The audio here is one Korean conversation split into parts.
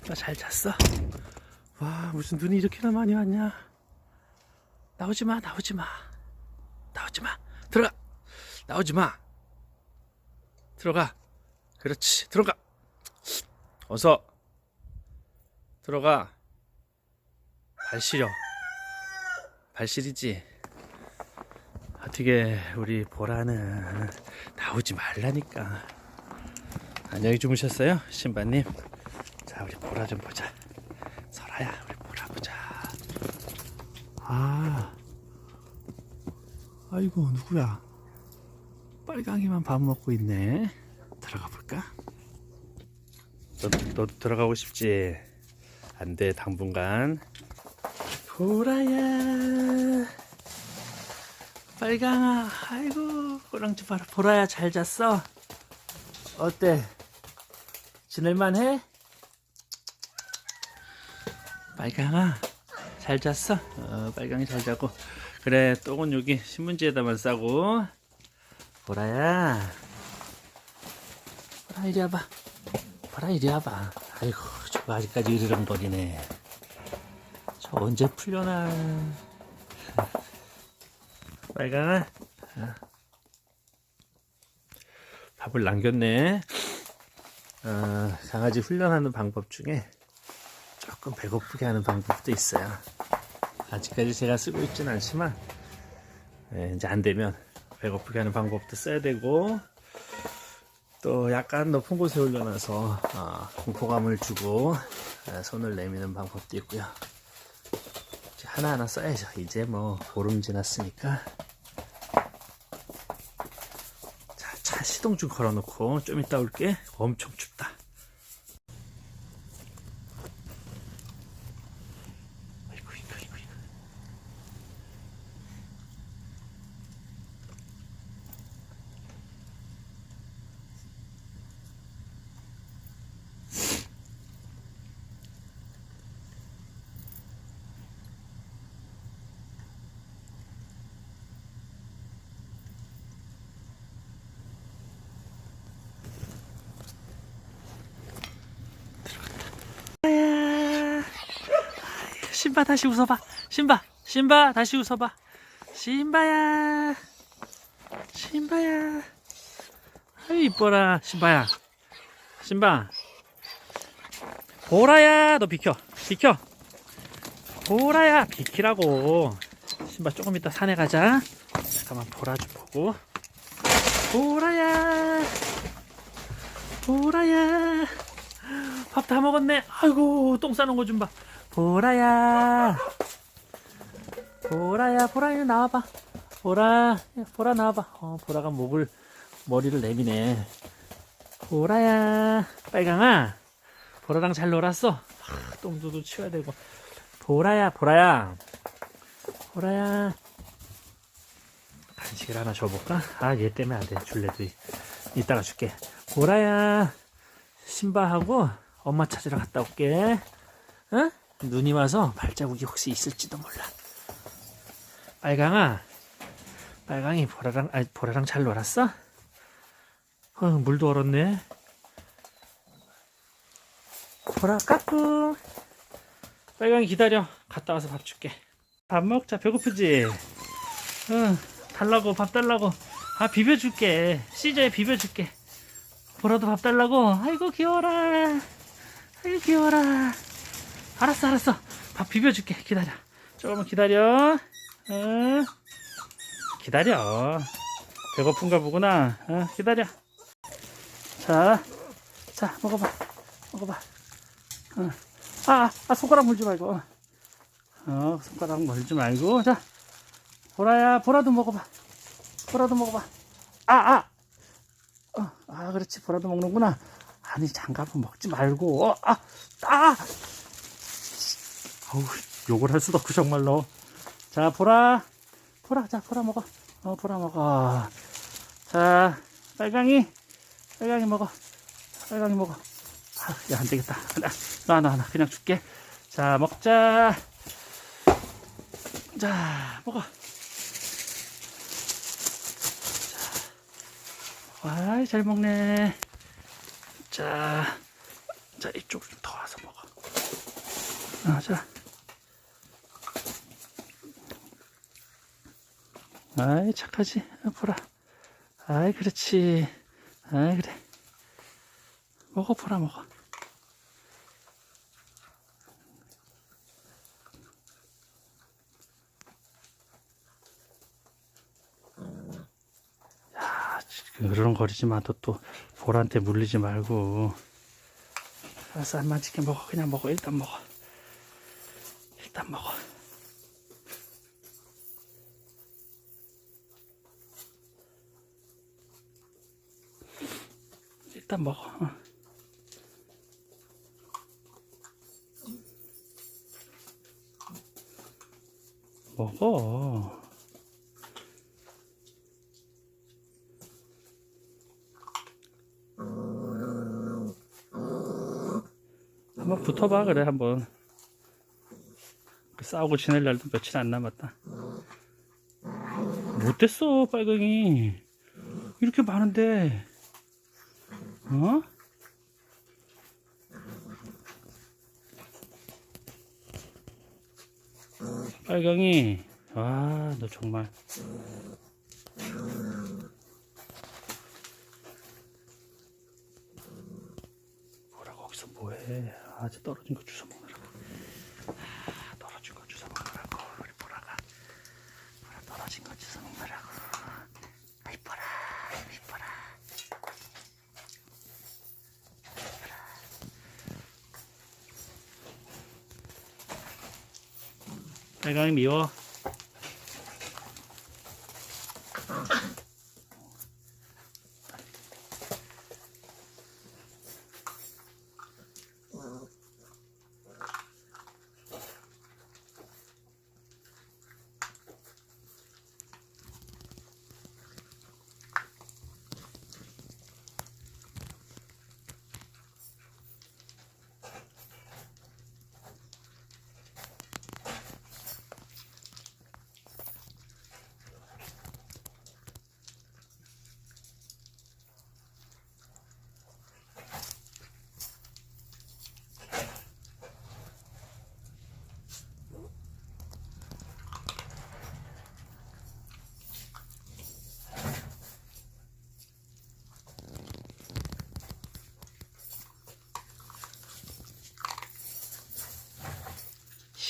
신바 잘 잤어? 와, 무슨 눈이 이렇게나 많이 왔냐? 나오지 마, 나오지 마. 나오지 마. 들어가. 나오지 마. 들어가. 그렇지. 들어가. 어서. 들어가. 발 시려. 발 시리지. 어떻게 우리 보라는 나오지 말라니까. 안녕히 주무셨어요, 신바님? 자, 우리 보라 좀 보자. 설아야, 우리 보라 보자. 아, 아이고 누구야? 빨강이만 밥 먹고 있네. 들어가 볼까? 너, 너 들어가고 싶지? 안 돼, 당분간. 보라야. 빨강아, 아이고, 호랑지 봐라. 보라야, 잘 잤어? 어때? 지낼만해? 빨강아, 잘 잤어? 어, 빨강이 잘 자고. 그래, 똥은 여기 신문지에다만 싸고. 보라야. 보라, 이리 와봐. 보라, 이리 와봐. 아이고, 저거 아직까지 으르렁거리네. 저 언제 풀려나. 빨강아. 어. 밥을 남겼네. 어, 강아지 훈련하는 방법 중에 조금 배고프게 하는 방법도 있어요. 아직까지 제가 쓰고 있진 않지만 예, 이제 안 되면 배고프게 하는 방법도 써야 되고 또 약간 높은 곳에 올려놔서 어, 공포감을 주고 어, 손을 내미는 방법도 있고요. 하나하나 써야죠. 이제 뭐 보름 지났으니까 자, 차 시동 좀 걸어놓고 좀 이따 올게. 엄청 춥다. 신바 다시 웃어봐. 신바, 신바 다시 웃어봐. 신바야, 신바야. 아이 이뻐라, 신바야. 신바. 보라야, 너 비켜, 비켜. 보라야, 비키라고. 신바 조금 이따 산에 가자. 잠깐만 보라 좀 보고. 보라야, 보라야. 밥 다 먹었네. 아이고, 똥 싸는 거 좀 봐. 보라야. 보라야, 보라 야, 나와봐. 보라, 보라 나와봐. 어, 보라가 목을, 머리를 내미네. 보라야. 빨강아. 보라랑 잘 놀았어? 아, 똥도 치워야 되고. 보라야, 보라야. 보라야. 간식을 하나 줘볼까? 아, 얘 때문에 안 돼. 줄래도 이- 이따가 줄게. 보라야. 신바하고 엄마 찾으러 갔다 올게. 응? 눈이 와서 발자국이 혹시 있을지도 몰라. 빨강아, 빨강이 보라랑 아 보라랑 잘 놀았어? 어, 물도 얼었네. 보라 까꿍. 빨강이 기다려. 갔다 와서 밥 줄게. 밥 먹자. 배고프지? 응. 달라고 밥 달라고. 아 비벼줄게. 시저에 비벼줄게. 보라도 밥 달라고? 아이고 귀여워라. 아이고 귀여워라. 알았어 알았어. 밥 비벼줄게. 기다려. 조금만 기다려. 어. 기다려. 배고픈가 보구나. 어, 기다려. 자, 자 먹어봐. 먹어봐. 어. 아, 아 손가락 물지 말고. 어, 손가락 물지 말고. 자, 보라야, 보라도 먹어봐. 보라도 먹어봐. 아, 아. 어, 아, 그렇지. 보라도 먹는구나. 아니, 장갑은 먹지 말고. 어, 아, 아! 어우, 욕을 할 수도 없고, 정말로. 자, 보라. 보라, 자, 보라 먹어. 어, 보라 먹어. 자, 빨강이. 빨강이 먹어. 빨강이 먹어. 아, 야, 안 되겠다. 나, 나, 나, 그냥 줄게. 자, 먹자. 자, 먹어. 와, 잘 먹네. 자, 자, 이쪽으로 좀 더 와서 먹어. 아, 자. 아이, 착하지? 아, 보라. 아이, 그렇지. 아이, 그래. 먹어, 보라, 먹어. 야, 그런 거리지 마. 너또 보라한테 물리지 말고. 알았어, 안 만지게 먹어. 그냥 먹어. 일단 먹어. 일단 먹어. 일단 먹어. 어. 먹어. 한번 붙어봐 그래 한번. 그 싸우고 지낼 날도 며칠 안 남았다. 못됐어 빨강이. 이렇게 많은데. 어? 빨강이, 아, 너 정말. 뭐라 거기서 뭐해? 아, 저 떨어진 거 주워 먹느라고. 아, 떨어진 거 주워 먹느라고. 우리 보라가. 보라 떨어진 거 주워 먹느라고. 아이, 보라, 아이, 보라. 빨강이 미워.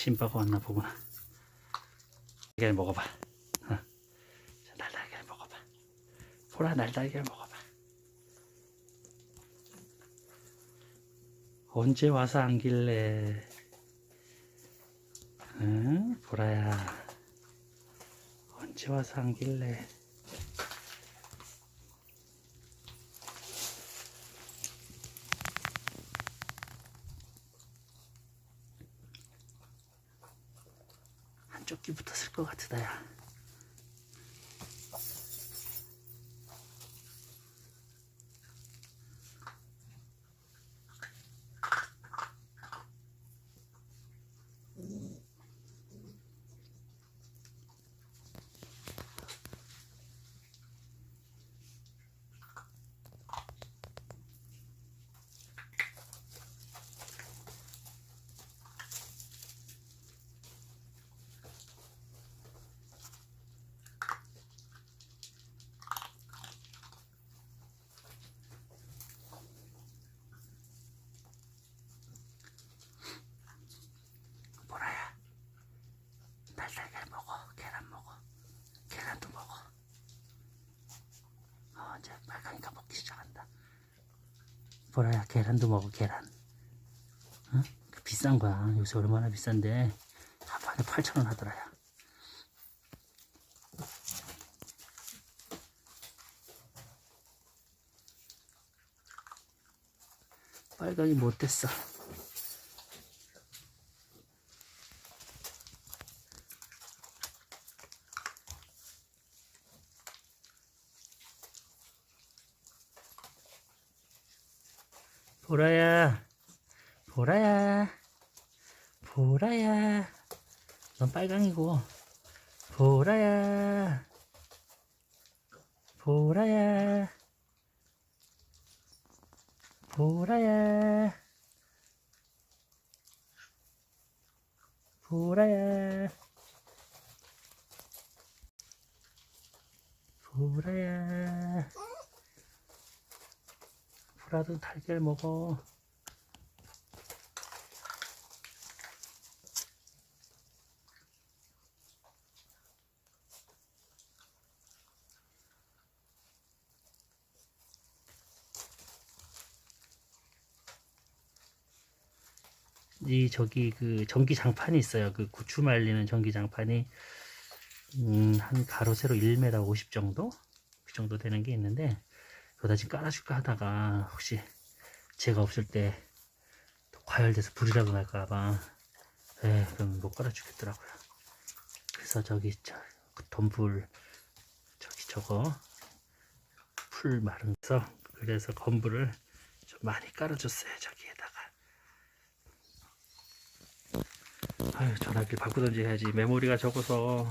신바가 왔나 보구나. 날달 먹어봐. 어. 자, 날달걀 먹어봐. 보라 날달걀 먹어봐. 언제 와서 안길래? 응? 보라야. 언제 와서 안길래? 붙었을 것 같으다, 야. 날달걀 먹어. 계란 먹어. 계란도 먹어. 어, 이제 빨강이가 먹기 시작한다. 보라야, 계란도 먹어, 계란. 응? 그 비싼 거야. 요새 얼마나 비싼데. 한 판에 8,000원 하더라, 야. 빨강이 못됐어. 보라야, 보라야, 보라야. 넌 빨강이고, 보라야, 보라야, 보라야. 보라야. 보라야. 보라도 달걀 먹어. 이 저기 그 전기 장판이 있어요. 그 구추 말리는 전기 장판이 음, 한 가로 세로 1m 50 정도 그 정도 되는 게 있는데 지금 깔아줄까 하다가 혹시 제가 없을 때또 과열돼서 불이라고 날까봐 에 그럼 못 깔아주겠더라고요. 그래서 저기 저그 덤불 저기 저거 풀 마른 거 그래서 건불을 좀 많이 깔아줬어요 저기에다가. 아유 전화기를 바꾸던지 해야지 메모리가 적어서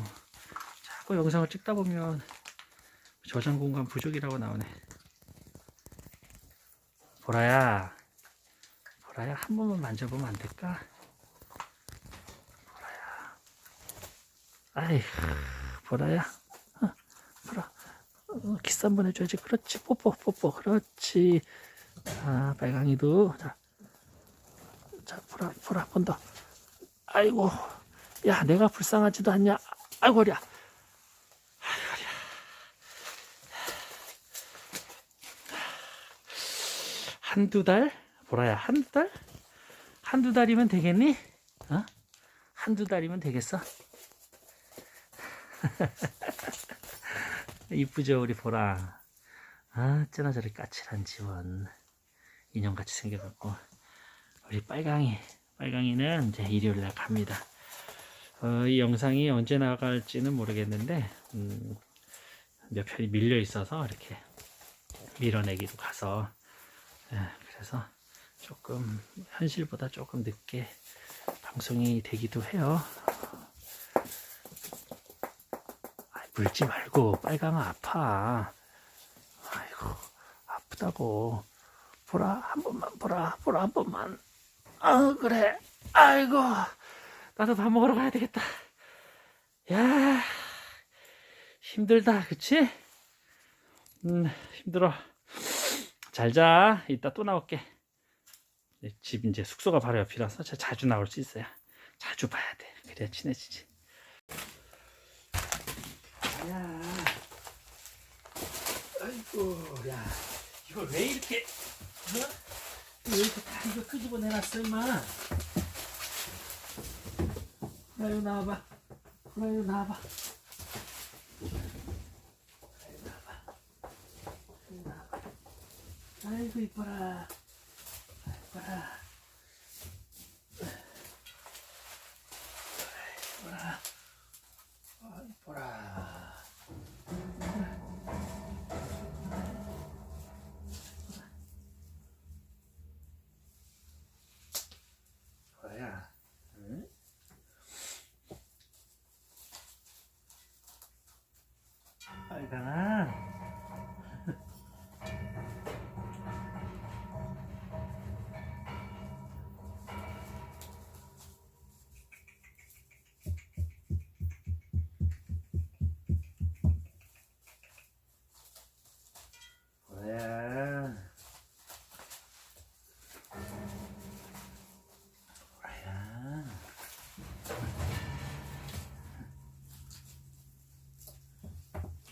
자꾸 영상을 찍다 보면 저장 공간 부족이라고 나오네 보라야. 보라야 한 번만 만져보면 안 될까? 보라야. 아이 보라야. 어, 보라. 어, 키스 한 번 해줘야지. 그렇지. 뽀뽀 뽀뽀. 그렇지. 아 빨강이도. 자, 자 보라 보라. 한번 더. 아이고, 야, 내가 불쌍하지도 않냐? 아이고, 야. 한두 달? 보라야, 한두 달? 한두 달이면 되겠니? 어? 한두 달이면 되겠어? 이쁘죠, 우리 보라. 아, 쩌나 저리 까칠한 지원. 인형같이 생겨갖고. 우리 빨강이. 빨강이는 이제 일요일 날 갑니다. 어, 이 영상이 언제 나갈지는 모르겠는데 음, 몇 편이 밀려 있어서 이렇게 밀어내기로 가서 예, 그래서 조금 현실보다 조금 늦게 방송이 되기도 해요. 아, 물지 말고 빨강아 아파. 아이고 아프다고 보라 한 번만 보라 보라 한 번만. 아 그래 아이고 나도 밥 먹으러 가야 되겠다 야 힘들다 그치 음 힘들어 잘자. 이따 또 나올게. 내집 이제 숙소가 바로 옆이라서 자- 자주 나올 수 있어요. 자주 봐야 돼. 그래야 친해지지. 야. 아이고 야. 이걸 왜 이렇게 어? 왜 이렇게 다 이거 끄집어 내놨어 임마? 야 이거 나와봐. 야 이거 나와봐 이거 나와봐 이거 나와봐 아이고 이뻐라. 이뻐라. 이뻐라 아 이뻐라. 뭐야? 응? 뭐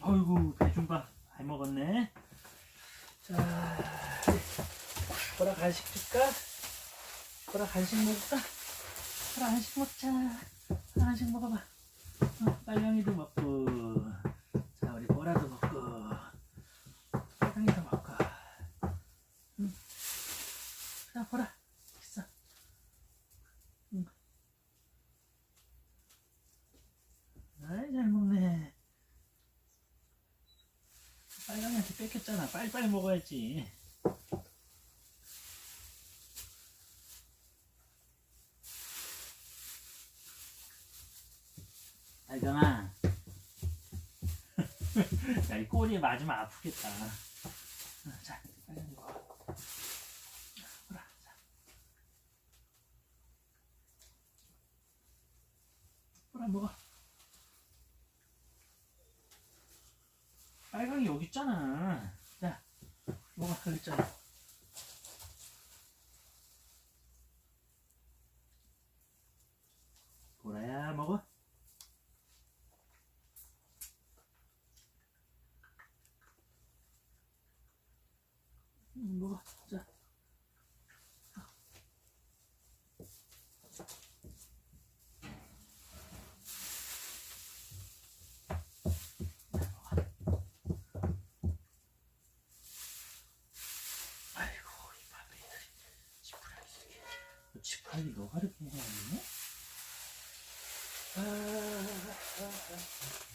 어이구 봐. 잘 먹었네. 자, 보라 간식 줄까? 보라 간식 먹을까? 보라 간식 먹자. 간식 먹어봐. 어, 빨강이도 먹고, 자 우리 보라도 먹고, 빨강이도 먹고. 응. 자 보라 있어. 응. 아이 잘 먹네. 빨강이한테 뺏겼잖아. 빨리빨리 먹어야지. 빨강아. 야, 이 꼬리에 맞으면 아프겠다. 어, 자, 빨강이 먹어. 보라, 자. 빨리 먹어. 빨강이 여기 있잖아. 자, 먹어, 여기 있잖아. 보라야, 먹어. 음, 먹어. 자. 아이고, 이 밤에들 지푸라기 이렇게. 지푸라기 너가 이렇게 해야겠네? 아, 아, 아, 아.